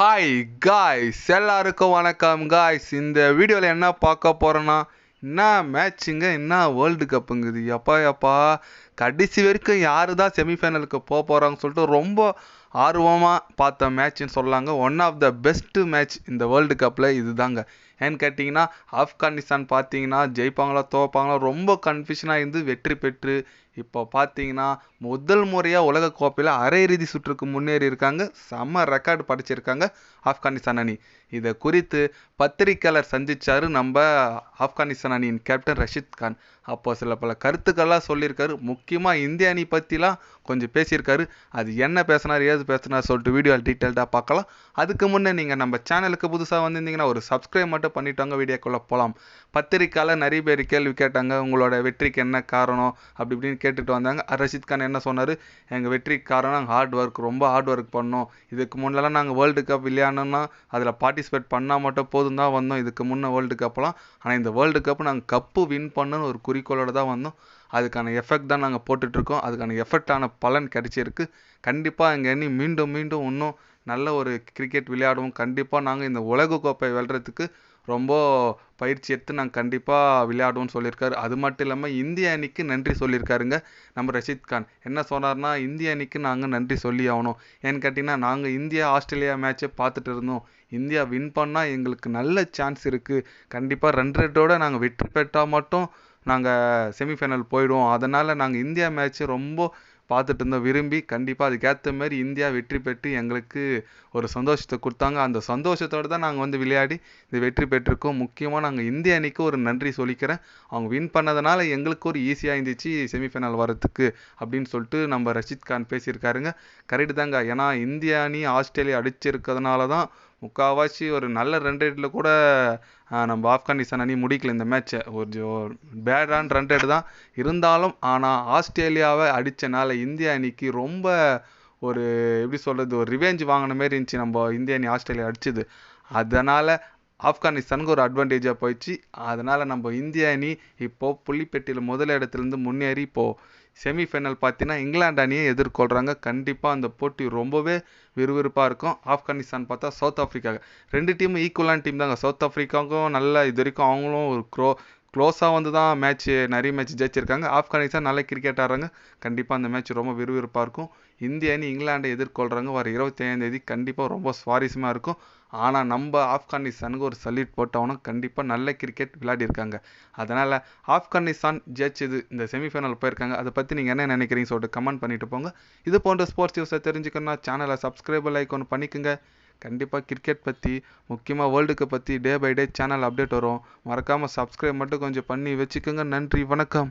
Hi guys எல்லாருக்கும் வணக்கம் guys இந்த வீடியோவில் என்ன பார்க்க போகிறோன்னா என்ன மேட்சுங்க என்ன வேர்ல்டு கப்புங்குது எப்பா எப்பா. கடைசி வரைக்கும் யாரு தான் செமிஃபைனலுக்கு போக போகிறாங்கன்னு சொல்லிட்டு ரொம்ப ஆர்வமாக பார்த்த மேட்ச்னு சொல்லாங்க. One of the best match இந்த வேர்ல்டு கப்பில் இதுதாங்க. ஏன்னு கேட்டிங்கன்னா ஆப்கானிஸ்தான் பார்த்தீங்கன்னா ஜெயிப்பாங்களா தோப்பாங்களா ரொம்ப கன்ஃபியூஷனாக இருந்து வெற்றி பெற்று இப்போ பார்த்தீங்கன்னா முதல் முறையாக உலக கோப்பையில் அரையிறுதி சுற்றுக்கு முன்னேறி இருக்காங்க. செம்ம ரெக்கார்டு படிச்சிருக்காங்க ஆப்கானிஸ்தான் அணி. இதை குறித்து பத்திரிக்கையாளர் சந்திச்சாரு நம்ம ஆப்கானிஸ்தான் அணியின் கேப்டன் ரஷித் கான். அப்போ சில பல கருத்துக்கள்லாம் சொல்லியிருக்காரு. முக்கியமாக இந்திய அணி பற்றிலாம் கொஞ்சம் பேசியிருக்காரு. அது என்ன பேசினார்? ஏது பேசுனா சொல்லிட்டு வீடியோ டீட்டெயில்டாக பார்க்கலாம். அதுக்கு முன்னே நீங்கள் நம்ம சேனலுக்கு புதுசாக வந்திருந்தீங்கன்னா ஒரு சப்ஸ்கிரைப் மட்டும் பண்ணிட்டாங்க வீடியோக்குள்ளே போகலாம் பத்திரிக்கையில் நிறைய பேர் கேள்வி கேட்டாங்க உங்களோட வெற்றிக்கு என்ன காரணம்? அப்படி இப்படின்னு கேட்டுட்டு வந்தாங்க. ரஷித் கான் என்ன சொன்னார்? எங்கள் வெற்றிக்கு காரணம் ஹார்ட் ஒர்க் ரொம்ப ஹார்ட் ஒர்க் பண்ணோம். இதுக்கு முன்னெல்லாம் நாங்கள் வேர்ல்டு கப் விளையாடணும்னா அதில் பார்ட்டிசிபேட் பண்ணால் மட்டும் போதும் தான் வந்தோம். இதுக்கு முன்னே வேர்ல்டு கப்லாம் ஆனால் இந்த வேர்ல்டு கப் நாங்கள் கப்பு வின் பண்ணணும்னு ஒரு குறிக்கோளோட தான் வந்தோம். அதுக்கான எஃபெக்ட் தான் நாங்கள் போட்டுட்ருக்கோம். அதுக்கான எஃபெக்டான பலன் கிடைச்சிருக்கு. கண்டிப்பாக எங்கள் அணி மீண்டும் மீண்டும் இன்னும் நல்ல ஒரு கிரிக்கெட் விளையாடுவோம். கண்டிப்பாக நாங்கள் இந்த உலக கோப்பை வெல்றதுக்கு ரொம்ப பயிற்சி எடுத்து நாங்கள் கண்டிப்பாக விளையாடுவோம்னு சொல்லியிருக்காரு. அது மட்டும் இல்லாமல் இந்திய அணிக்கு நன்றி சொல்லியிருக்காருங்க. நம்ம ரஷித் கான் என்ன சொன்னார்னா இந்திய அணிக்கு நாங்கள் நன்றி சொல்லி ஆகணும். ஏன்னு கேட்டிங்கன்னா நாங்கள் இந்தியா ஆஸ்திரேலியா மேட்ச்சை பார்த்துட்டு இருந்தோம். இந்தியா வின் பண்ணால் எங்களுக்கு நல்ல சான்ஸ் இருக்குது கண்டிப்பாக ரன் ரேட்டோட நாங்கள் வெற்றி பெற்றால் மட்டும் நாங்கள் செமிஃபைனல் போயிடுவோம். அதனால் நாங்கள் இந்தியா மேட்ச்சை ரொம்ப பார்த்துட்டு இருந்தோம். விரும்பி கண்டிப்பாக அதுக்கேற்ற மாதிரி இந்தியா வெற்றி பெற்று எங்களுக்கு ஒரு சந்தோஷத்தை கொடுத்தாங்க. அந்த சந்தோஷத்தோடு தான் நாங்கள் வந்து விளையாடி இது வெற்றி பெற்றிருக்கோம். முக்கியமாக நாங்கள் இந்திய அணிக்கு ஒரு நன்றி சொல்லிக்கிறேன். அவங்க வின் பண்ணதுனால எங்களுக்கு ஒரு ஈஸியாக இருந்துச்சு செமிஃபைனல் வரத்துக்கு அப்படின்னு சொல்லிட்டு நம்ம ரஷித் கான் பேசியிருக்காருங்க. கரெக்டு தாங்க. ஏன்னா இந்திய அணி ஆஸ்திரேலியா அடிச்சிருக்கிறதுனால தான் முக்கால்வாசி ஒரு நல்ல ரன் ரேட்டில் கூட நம்ம ஆப்கானிஸ்தான் அணி முடிக்கல இந்த மேட்ச்சை ஒரு பேடான ரன் ரேட் தான் இருந்தாலும் ஆனால் ஆஸ்திரேலியாவை அடித்தனால இந்திய அணிக்கு ரொம்ப ஒரு எப்படி சொல்கிறது ஒரு ரிவேஞ்ச் வாங்கின மாரி இருந்துச்சு. நம்ம இந்திய அணி ஆஸ்திரேலியா அடிச்சது. அதனால் ஆப்கானிஸ்தானுக்கு ஒரு அட்வான்டேஜாக போயிடுச்சு. அதனால் நம்ம இந்திய அணி இப்போது புள்ளிப்பெட்டியில் முதல் இடத்துலேருந்து முன்னேறி இப்போது செமிஃபைனல் பார்த்தீங்கன்னா இங்கிலாந்து அணியை எதிர்கொள்கிறாங்க கண்டிப்பாக அந்த போட்டி ரொம்பவே விறுவிறுப்பாக இருக்கும். ஆப்கானிஸ்தான் பார்த்தா சவுத் ஆஃப்ரிக்கா ரெண்டு டீமும் ஈக்குவலான டீம் தாங்க. சவுத் ஆஃப்ரிக்காவுக்கும் நல்ல இது வரைக்கும் அவங்களும் ஒரு க்ரோ க்ளோஸாக வந்து தான் மேட்ச் நிறைய மேட்ச் ஜெயிச்சிருக்காங்க. ஆப்கானிஸ்தான் நல்ல கிரிக்கெட் ஆடுறாங்க. கண்டிப்பாக அந்த மேட்ச் ரொம்ப விறுவிறுப்பாக இருக்கும். இந்திய அணி இங்கிலாண்டை எதிர்கொள்கிறாங்க வர இருபத்தி தேதி கண்டிப்பாக ரொம்ப சுவாரஸ்யமாக இருக்கும். ஆனால் நம்ம ஆப்கானிஸ்தானுக்கு ஒரு சல்யூட் போட்டவனும் கண்டிப்பாக நல்ல கிரிக்கெட் விளையாடிருக்காங்க. அதனால் ஆப்கானிஸ்தான் ஜெயிச்சது இந்த செமிஃபைனல் போயிருக்காங்க. அதை பற்றி நீங்கள் என்ன நினைக்கிறீங்க சொல்லிட்டு கமெண்ட் பண்ணிட்டு போங்க. இது போன்ற ஸ்போர்ட்ஸ் நியூஸை தெரிஞ்சுக்கணும்னா சேனலை சப்ஸ்கிரைபர் லைக் ஒன்று பண்ணிக்கோங்க. கண்டிப்பாக கிரிக்கெட் பற்றி முக்கியமாக வேர்ல்டு கப் பற்றி day by day channel update வரும். மறக்காமல் சப்ஸ்கிரைப் மட்டும் கொஞ்சம் பண்ணி வச்சுக்கோங்க. நன்றி வணக்கம்.